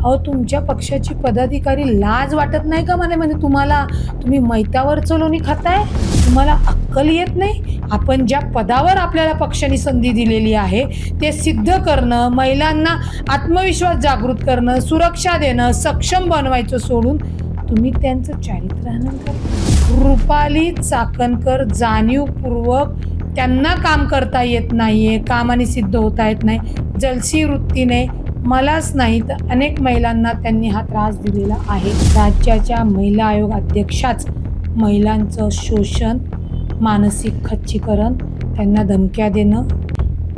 अहो तुमच्या पक्षाची पदाधिकारी लाज वाटत नाही का मला म्हणजे तुम्हाला तुम्ही मैतावर चलोनी खाताय? तुम्हाला अक्कल येत नाही? आपण ज्या पदावर आपल्याला पक्षाने संधी दिलेली आहे ते सिद्ध करणं महिलांना आत्मविश्वास जागृत करणं सुरक्षा देणं सक्षम बनवायचं सोडून तुम्ही त्यांचं चारित्र्यहनन करता रुपाली चाकणकर जाणीवपूर्वक त्यांना काम करता येत नाही आहे काम कामाने सिद्ध होता येत नाही. जलसी वृत्तीने मलाच नाही तर अनेक महिलांना त्यांनी हा त्रास दिलेला आहे. राज्याच्या महिला आयोग अध्यक्षाच महिलांचं शोषण मानसिक खच्चीकरण त्यांना धमक्या देणं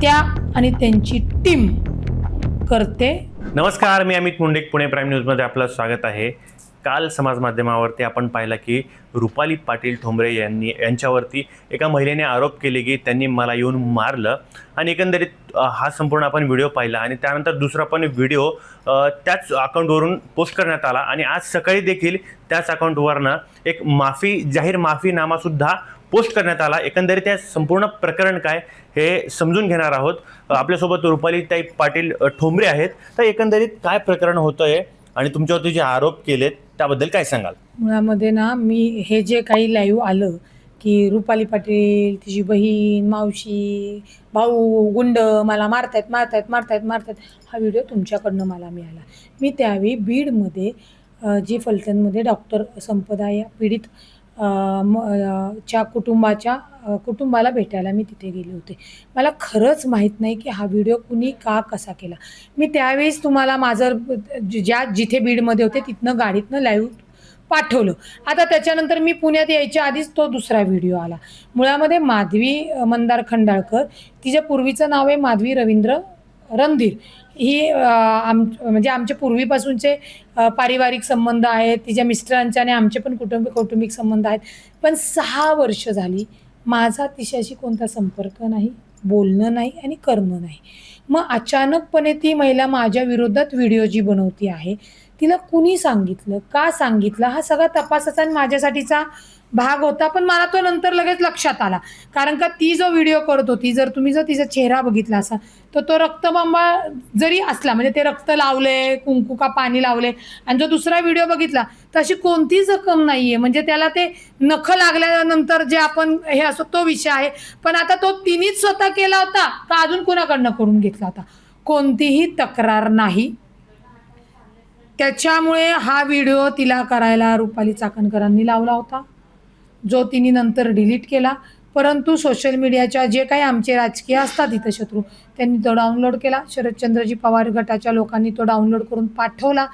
त्या आणि त्यांची टीम करते. नमस्कार मी अमित मुंडे पुणे प्राईम न्यूजमध्ये आपलं स्वागत आहे. काल समाज माध्यमावरती आपण पाहिलं की रुपाली पाटील ठोंबरे यांनी यांच्यावरती एका महिलेने आरोप केले की त्यांनी मला येऊन मारलं. आणि एकंदरीत हा संपूर्ण आपण व्हिडिओ पाहिला. आणि त्यानंतर दुसरा पण व्हिडिओ त्याच अकाउंटवरून पोस्ट करण्यात आला. आणि आज सकाळी देखील त्याच अकाउंटवरनं एक माफी जाहीर माफीनामासुद्धा पोस्ट करण्यात आला. एकंदरीत या संपूर्ण प्रकरण काय हे समजून घेणार आहोत. आपल्यासोबत रुपाली ताई पाटील ठोंबरे आहेत. तर एकंदरीत काय प्रकरण होतं आहे आणि तुमच्यावरती जे आरोप केलेत त्याबद्दल काय सांगाल? मुळामध्ये ना मी हे जे काही लाईव्ह आलं की रुपाली पाटील तिची बहीण मावशी भाऊ गुंड मला मारतायत मारतायत मारतायत मारतायत हा व्हिडिओ तुमच्याकडनं मला मिळाला. मी त्यावेळी बीडमध्ये जी फलटणमध्ये डॉक्टर संपदा या पीडित च्या कुटुंबाच्या कुटुंबाला भेटायला मी तिथे गेले होते. मला खरंच माहीत नाही की हा व्हिडिओ कुणी का कसा केला. मी त्यावेळेस तुम्हाला माझं ज्या जिथे बीडमध्ये होते तिथनं गाडीतनं लाईव्ह पाठवलं. आता त्याच्यानंतर मी पुण्यात यायच्या आधीच तो दुसरा व्हिडिओ आला. मुळामध्ये माधवी मंदार खंडाळकर तिच्या पूर्वीचं नाव आहे माधवी रवींद्र रणधीर ही आम म्हणजे आमच्या पूर्वीपासूनचे पारिवारिक संबंध आहेत तिच्या मिस्टरांचे आणि आमचे पण कुटुंब कौटुंबिक संबंध आहेत. पण सहा वर्ष झाली माझा तिच्याशी कोणता संपर्क नाही बोलणं नाही आणि करणं नाही. मग अचानकपणे ती महिला माझ्या विरोधात व्हिडिओ जी बनवती आहे तिला कुणी सांगितलं का सांगितलं? हा सगळा तपासाचा आणि माझ्यासाठीचा भाग होता पण मला तो नंतर लगेच लक्षात आला. कारण का ती जो व्हिडिओ करत होती जर तुम्ही जर तिचा चेहरा बघितला असा तर तो रक्तबंबा जरी असला म्हणजे ते रक्त लावले कुंकू का पाणी लावले आणि जो दुसरा व्हिडिओ बघितला तर अशी कोणती जखम नाही आहे म्हणजे त्याला ते नख लागल्यानंतर जे आपण हे असो तो विषय आहे. पण आता तो तिनेच स्वतः केला होता का अजून कुणाकडनं करून घेतला? होता कोणतीही तक्रार नाही. त्याच्यामुळे हा व्हिडिओ तिला करायला रुपाली चाकणकरांनी लावला होता. जो तिने नंतर डिलीट केला. परंतु सोशल मीडियाच्या जे काही आमचे राजकीय असतात इथं शत्रू त्यांनी तो डाउनलोड केला. शरदचंद्रजी पवार गटाच्या लोकांनी तो डाउनलोड करून पाठवला.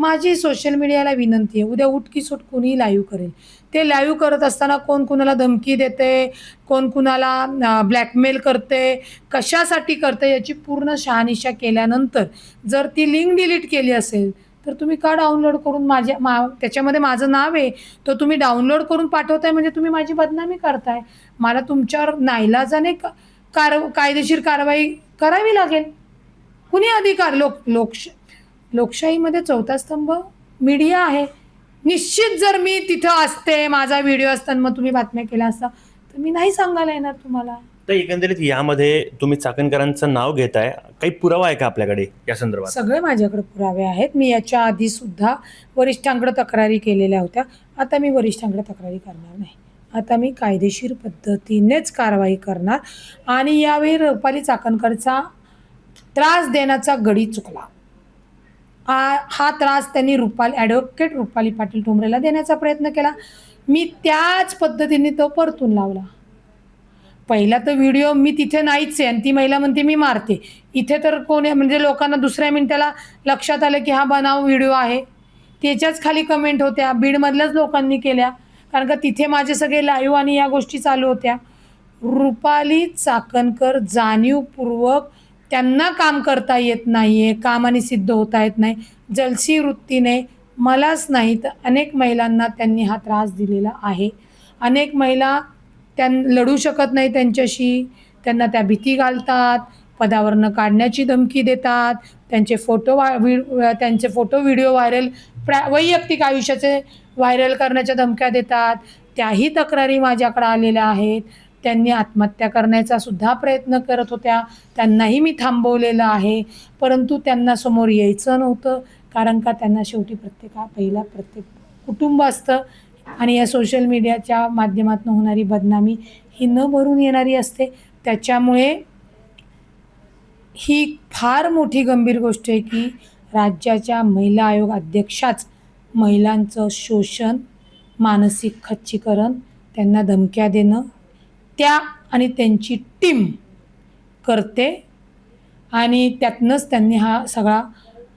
माझी सोशल मीडियाला विनंती आहे. उद्या उठकी सुट कुणी लाईव्ह करेल. ते लाईव्ह करत असताना कोण कुणाला धमकी देते कोण कुणाला ब्लॅकमेल करते कशासाठी करते याची पूर्ण शहानिशा केल्यानंतर जर ती लिंक डिलीट केली असेल तर तुम्ही का डाउनलोड करून माझ्या मा त्याच्यामध्ये माझं नाव आहे तर तुम्ही डाउनलोड करून पाठवताय म्हणजे तुम्ही माझी बदनामी करताय. मला तुमच्यावर नाईलाजाने का कार कायदेशीर कारवाई करावी लागेल. कुणी अधिकार लोक लोकश लोकशाहीमध्ये चौथा स्तंभ मीडिया आहे. निश्चित जर मी तिथं असते माझा व्हिडिओ असताना मग तुम्ही बातम्या केल्या असता तर मी नाही सांगायला येणार तुम्हाला. तर एकंदरीत यामध्ये तुम्ही चाकणकरांचं नाव घेताय. काही पुरावा आहे का आपल्याकडे या संदर्भात? सगळे माझ्याकडे पुरावे आहेत. मी याच्या आधी सुद्धा वरिष्ठांकडे तक्रारी केलेल्या होत्या. आता मी वरिष्ठांकडे तक्रारी करणार नाही. आता मी कायदेशीर पद्धतीनेच कारवाई करणार आणि यावेळी रुपाली चाकणकरचा त्रास देण्याचा गडी चुकला. हा हा त्रास त्यांनी रुपाली ॲडव्होकेट रुपाली पाटील ठोंबरेला देण्याचा प्रयत्न केला. मी त्याच पद्धतीने तो परतून लावला. पहिला तर व्हिडिओ मी तिथे नाहीच आहे. आणि ती महिला म्हणते मी मारते. इथे तर कोण म्हणजे लोकांना दुसऱ्या मिनिटाला लक्षात आलं की हा बनाव व्हिडिओ आहे. त्याच्याच खाली कमेंट होत्या. बीडमधल्याच लोकांनी केल्या. कारण का तिथे माझे सगळे लाईव्ह आणि या गोष्टी चालू होत्या. रुपाली चाकणकर जाणीवपूर्वक त्यांना काम करता येत नाही आहे कामाने सिद्ध होता येत नाही. जलसी वृत्तीने मलाच नाही तर अनेक महिलांना त्यांनी हा त्रास दिलेला आहे. अनेक महिला त्यां लढू शकत नाही त्यांच्याशी. त्यांना त्या भीती घालतात पदावरनं काढण्याची धमकी देतात. त्यांचे फोटो वा त्यांचे फोटो व्हिडिओ व्हायरल प्रा वैयक्तिक आयुष्याचे व्हायरल करण्याच्या धमक्या देतात. त्याही तक्रारी माझ्याकडे आलेल्या आहेत. त्यांनी आत्महत्या करण्याचा सुद्धा प्रयत्न करत होत्या. त्यांनाही मी थांबवलेलं आहे. परंतु त्यांना समोर यायचं नव्हतं. कारण का? त्यांना शेवटी प्रत्येका पहिला प्रत्येक कुटुंब असतं. आणि या सोशल मीडियाच्या माध्यमातून होणारी बदनामी ही न भरून येणारी असते. त्याच्यामुळे ही फार मोठी गंभीर गोष्ट आहे की राज्याच्या महिला आयोग अध्यक्षाच महिलांचं शोषण मानसिक खच्चीकरण त्यांना धमक्या देणं त्या आणि त्यांची टीम करते. आणि त्यातनंच त्यांनी हा सगळा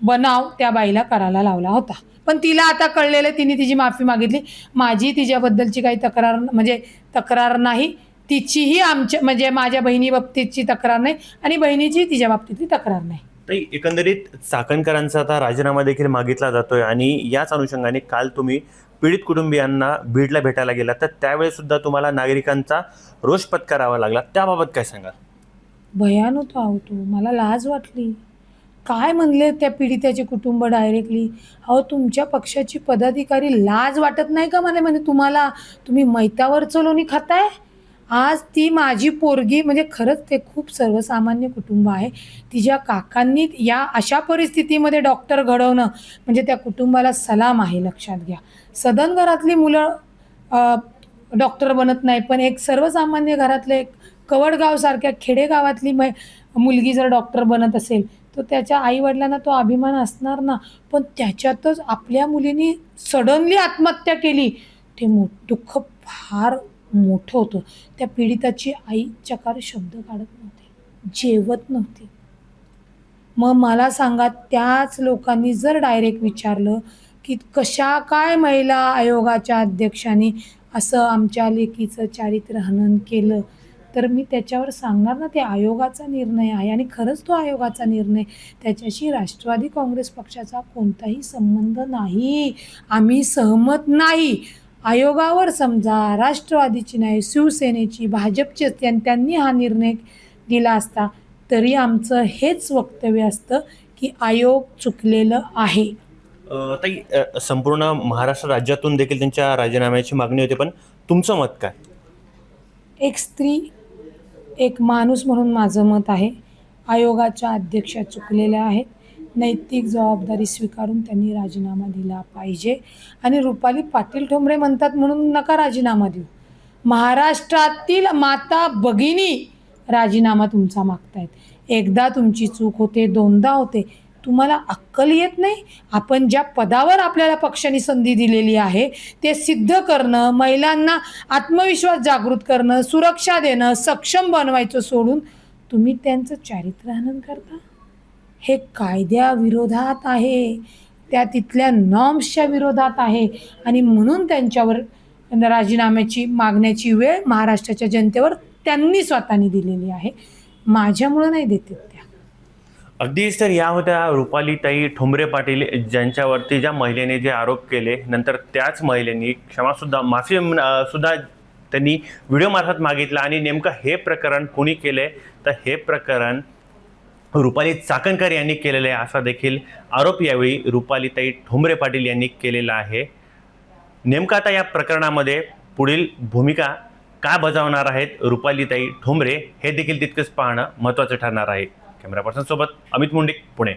बनाव त्या बाईला करायला लावला होता. पण तिला आता कळलेलं तिने तिची माफी मागितली. माझी तिच्याबद्दलची काही तक्रार म्हणजे तक्रार नाही. तिचीही आमच्या म्हणजे माझ्या बहिणी बाबतीतची तक्रार नाही आणि बहिणीची तिच्या बाबतीतली तक्रार नाही. तर एकंदरीत चाकणकरांचा आता राजीनामा देखील मागितला जातोय आणि याच अनुषंगाने काल तुम्ही पीडित कुटुंबियांना बीडला भेटायला गेला तर त्यावेळेस सुद्धा तुम्हाला नागरिकांचा रोष पत्करावा लागला. त्याबाबत काय सांगाल? भयान होतो अहो तो. मला लाज वाटली. काय म्हणले त्या पीडिताचे कुटुंब डायरेक्टली अहो तुमच्या पक्षाची पदाधिकारी लाज वाटत नाही का मला म्हणे तुम्हाला तुम्ही मैतावर चलोनी खाताय? आज ती माझी पोरगी म्हणजे खरंच ते खूप सर्वसामान्य कुटुंब आहे. तिच्या काकांनी या अशा परिस्थितीमध्ये डॉक्टर घडवणं म्हणजे त्या कुटुंबाला सलाम आहे लक्षात घ्या. सदन घरातली मुलं डॉक्टर बनत नाही पण एक सर्वसामान्य घरातलं एक कवडगावसारख्या खेडेगावातली मै मुलगी जर डॉक्टर बनत असेल तर त्याच्या आईवडिलांना तो अभिमान असणार ना. पण त्याच्यातच आपल्या मुलीने सडनली आत्महत्या केली. ते मो दुःख फार मोठं होतं. त्या पीडिताची आई चकार शब्द काढत नव्हती. जेवत नव्हती. मग मला सांगा त्याच लोकांनी जर डायरेक्ट विचारलं की कशा काय महिला आयोगाच्या अध्यक्षाने असं आमच्या लेकीचं चारित्र्य हनन केलं तर मी त्याच्यावर सांगणार ना ते आयोगाचा निर्णय आहे आणि खरंच तो आयोगाचा निर्णय. त्याच्याशी राष्ट्रवादी काँग्रेस पक्षाचा कोणताही संबंध नाही. आम्ही सहमत नाही. आयोगावर समजा राष्ट्रवादीची नाही शिवसेनेची भाजपची असते आणि त्यांनी हा निर्णय दिला असता तरी आमचं हेच वक्तव्य असतं की आयोग चुकलेलं आहे. ताई संपूर्ण महाराष्ट्र राज्यातून देखील त्यांच्या राजीनाम्याची मागणी होती पण तुमचं मत काय? एक स्त्री एक माणूस म्हणून माझं मत आहे आयोगाच्या अध्यक्षा चुकलेल्या आहेत. नैतिक जबाबदारी स्वीकारून त्यांनी राजीनामा दिला पाहिजे. आणि रुपाली पाटील ठोंबरे म्हणतात म्हणून नका राजीनामा देऊ. महाराष्ट्रातील माता भगिनी राजीनामा तुमचा मागतायत. एकदा तुमची चूक होते दोनदा होते. तुम्हाला अक्कल येत नाही? आपण ज्या पदावर आपल्याला पक्षाने संधी दिलेली आहे ते सिद्ध करणं महिलांना आत्मविश्वास जागृत करणं सुरक्षा देणं सक्षम बनवायचं सोडून तुम्ही त्यांचं चारित्र्यहनन करता? हे कायद्याविरोधात आहे. त्या तिथल्या नॉर्म्सच्या विरोधात आहे. आणि म्हणून त्यांच्यावर राजीनाम्याची मागण्याची वेळ महाराष्ट्राच्या जनतेवर त्यांनी स्वतःनी दिलेली आहे. माझ्यामुळं नाही देते त्या. अगदीच तर या होत्या रुपालीताई ठोंबरे पाटील ज्यांच्यावरती ज्या महिलेने जे आरोप केले नंतर त्याच महिलेनी क्षमासुद्धा माफी सुद्धा त्यांनी व्हिडिओमार्फत मागितला आणि नेमकं हे प्रकरण कोणी केले तर हे प्रकरण रुपाली चाकणकर यांनी केलेलं आहे असा देखील आरोप यावेळी रुपालीताई ठोंबरे पाटील यांनी केलेला आहे. नेमकं आता या प्रकरणामध्ये पुढील भूमिका का बजावणार आहेत रुपालीताई ठोंबरे हे देखील तितकंच पाहणं महत्त्वाचं ठरणार आहे. कॅमेरा पर्सनसोबत अमित मुंडे पुणे.